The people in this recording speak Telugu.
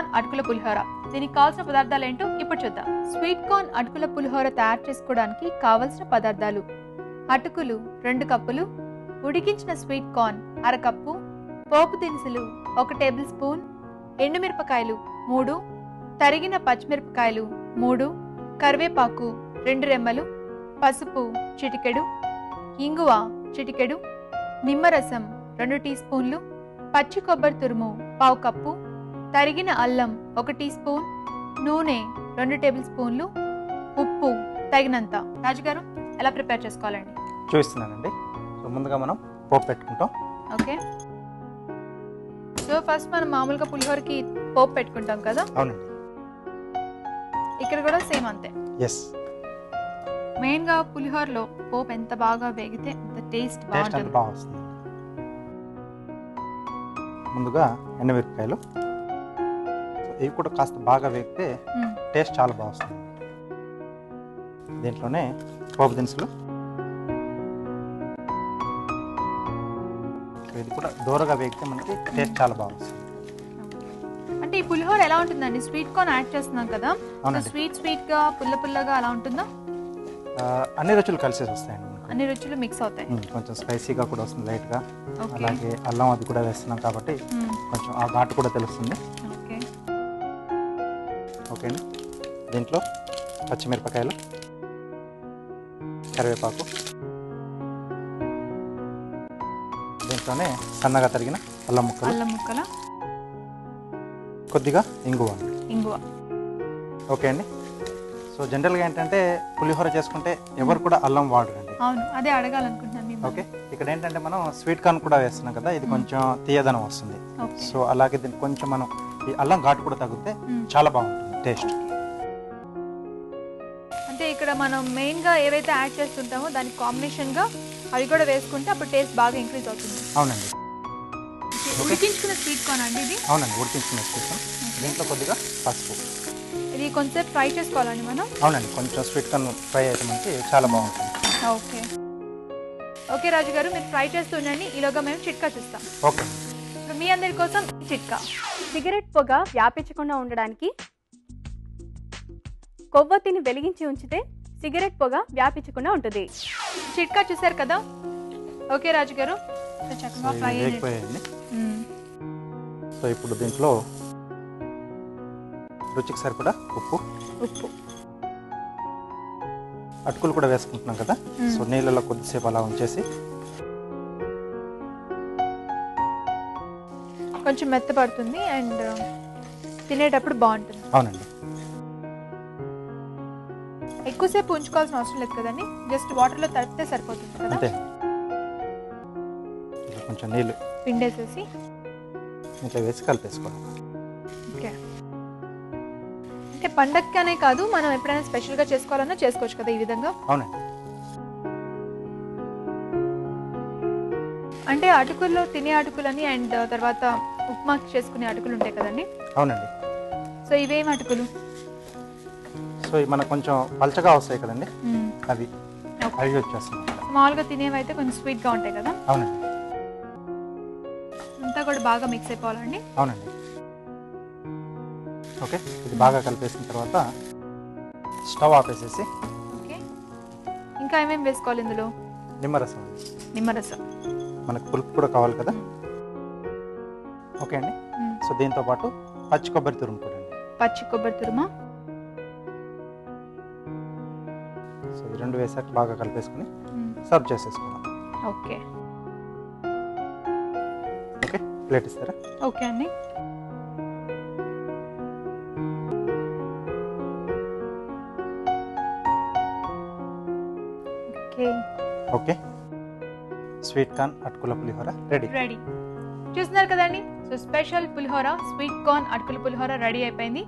పులిహోర. దీనికి కావాల్సిన పదార్థాలు ఏంటో ఇప్పుడు చూద్దాం. స్వీట్ కార్న్ అటుకుల పులిహోర తయారు చేసుకోవడానికి కావలసిన పదార్థాలు. అటుకులు రెండు కప్పులు ఉడికించిన స్వీట్ కార్న్ అరకప్పు పోపు దినుసులు ఒక టేబుల్ స్పూన్ ఎండుమిరపకాయలు మూడు తరిగిన పచ్చిమిరపకాయలు మూడు కరివేపాకు రెండు రెమ్మలు పసుపు చిటికెడు ఇంగువ చిటికెడు నిమ్మరసం రెండు టీ స్పూన్లు పచ్చి కొబ్బరి తురుము పావు కప్పు తరిగిన అల్లం ఒక టీ స్పూన్ నూనె రెండు టేబుల్ స్పూన్లు ఉప్పు తగినంత. రాజుగారు ఎలా ప్రిపేర్ చేసుకోవాలండి? చూపిస్తున్నానండి. సో ముందుగా మనం పోపు పెట్టుకుంటాం. ఓకే. సో ఫస్ట్ మనం మామూలుగా పులిహోరకి పోపు పెట్టుకుంటాం కదా? అవునండి. ఇక్కడ కూడా సేమ్ అంతే. ఎస్ మెయిన్గా పులిహోరలో పోపు ఎంత బాగా వేగితే అంత టేస్ట్ టేస్ట్ అంత బాగుంటుంది. బాగా వస్తుంది. ముందుగా ఎండమిరపకాయలు. ఇవి కూడా కాస్త బాగా వేగితే. టేస్ట్ చాలా బాగా వస్తుంది దీంట్లోనే పోపు దినుసులు. ఇది కూడా దూరగా వేగితే మనకి టేస్ట్ చాలా బాగా వస్తుంది అంటే ఈ పులిహోర ఎలా ఉంటుందండి? స్వీట్ కార్న్ యాడ్ చేస్తున్నాం కదా. స్వీట్ స్వీట్గా పుల్ల పుల్లగా అలా ఉంటుందా? అన్ని రుచులు కలిసేసి వస్తాయండి అన్ని రుచులు మిక్స్ అవుతాయి. కొంచెం స్పైసీగా కూడా వస్తుంది లైట్గా. ఓకే. అలాగే అల్లం అది కూడా వేస్తున్నాం కాబట్టి కొంచెం ఆ ఘాటు కూడా తెలుస్తుంది. ఓకే ఓకే అండి దీంట్లో పచ్చిమిరపకాయలు కరివేపాకు దీంట్లోనే సన్నగా తరిగిన అల్లం ముక్కలు అల్లం ముక్కల? కొద్దిగా ఇంగువ. ఇంగువ. ఓకే అండి. సో జనరల్గా ఏంటంటే పులిహోర చేసుకుంటే ఎవరు కూడా అల్లం వాడరండి. అవును అదే అడగాలనుకుంటున్నాను ఓకే. ఇక్కడ ఏంటంటే మనం స్వీట్ కార్న్ కూడా వేస్తున్నాం కదా ఇది కొంచెం తీయదనం వస్తుంది. సో అలాగే దీనికి కొంచెం మనం ఈ అల్లం ఘాటు కూడా తగ్గితే. చాలా బాగుంటుంది. టేస్ట్. అంటే ఇక్కడ మనం మెయిన్గా ఏవైతే యాడ్ చేస్తుంటామో దానికి కాంబినేషన్గా అవి కూడా వేసుకుంటే అప్పుడు టేస్ట్ బాగా ఇంక్రీజ్ అవుతుంది. అవునండి. ఉడికించుకున్న స్వీట్ కార్న్ అండి ఇది? అవునండి ఉడికించుకున్న చికెన్ దీంట్లో కొద్దిగా పసుపు. ఇది కొంచెం ఫ్రై చేసుకోవాలండి మనం? అవునండి కొంచెం స్వీట్ కార్న్ ఫ్రై అయితే మనకి చాలా బాగుంటుంది. ఓకే. ఓకే రాజు గారు మీరు ఫ్రై చేస్తుండండి ఈలోగా మేము చిట్కా చూస్తాం. ఓకే. ఇప్పుడు మీ అందరి కోసం చిట్కా. సిగరెట్ పొగ వ్యాపించకుండా ఉండడానికి కొవ్వొత్తిని వెలిగించి ఉంచితే సిగరెట్ పొగ వ్యాపించకుండా ఉంటుంది. చిట్కా చూసారు కదా? ఓకే రాజు గారు సో ఇప్పుడు దీంట్లో రుచికి సరిపడా ఉప్పు. ఉప్పు. అటుకులు కూడా వేసుకుంటున్నాం కదా. సో నీళ్ళలో కొద్దిసేపు అలా ఉంచేసి. కొంచెం మెత్తపడుతుంది అండ్ తినేటప్పుడు బాగుంటుంది. అవునండి. ఎక్కువసేపు ఉంచుకోవాల్సిన అవసరం లేదు కదండి? జస్ట్ వాటర్లో తడిపితే సరిపోతుంది కదా? అంతే. కొంచెం నీళ్ళు పిండేసేసి? ఇట్లా వేసి కలిపేసుకోవడం. ఓకే. అంటే పండగకనే కాదు మనం ఎప్పుడైనా స్పెషల్గా చేసుకోవాలన్నా చేసుకోవచ్చు కదా ఈ విధంగా? అవునండి. అంటే అటుకుల్లో తినే అటుకులని అండ్ తర్వాత ఉప్మాకి చేసుకునే అటుకులు ఉంటాయి కదండి? అవునండి. సో ఇవేం అటుకులు? సో ఇవి మనకు కొంచెం పలచగా వస్తాయి కదండి. అవి. అవి వచ్చేస్తున్నాయి. మామూలుగా తినేవి అయితే కొంచెం స్వీట్గా ఉంటాయి కదా. అవునండి. అంతా కూడా బాగా మిక్స్ అయిపోవాలండి అవునండి. ఓకే. ఇది బాగా కలిపేసిన తర్వాత స్టవ్ ఆపేసేసి ఓకే. ఇంకా ఏమేమి వేసుకోవాలి ఇందులో? నిమ్మరసం. నిమ్మరసం. మనకు పులుపు కూడా కావాలి కదా. ఓకే అండి. సో దీంతో పాటు పచ్చి కొబ్బరి తురుము కూడా పచ్చి కొబ్బరి తురుమా? రెండు వేసాక బాగా కలిపేసుకుని. సర్వ్ చేసేసుకున్నాం ఓకే. ఓకే ప్లేట్ ఇస్తారా? ఓకే అండి. ఓకే. ఓకే. స్వీట్ కార్న్ అటుకుల పులిహోర రెడీ. రెడీ. చూస్తున్నారు కదండి? సో స్పెషల్ పులిహోర స్వీట్ కార్న్ అటుకుల పులిహోర రెడీ అయిపోయింది.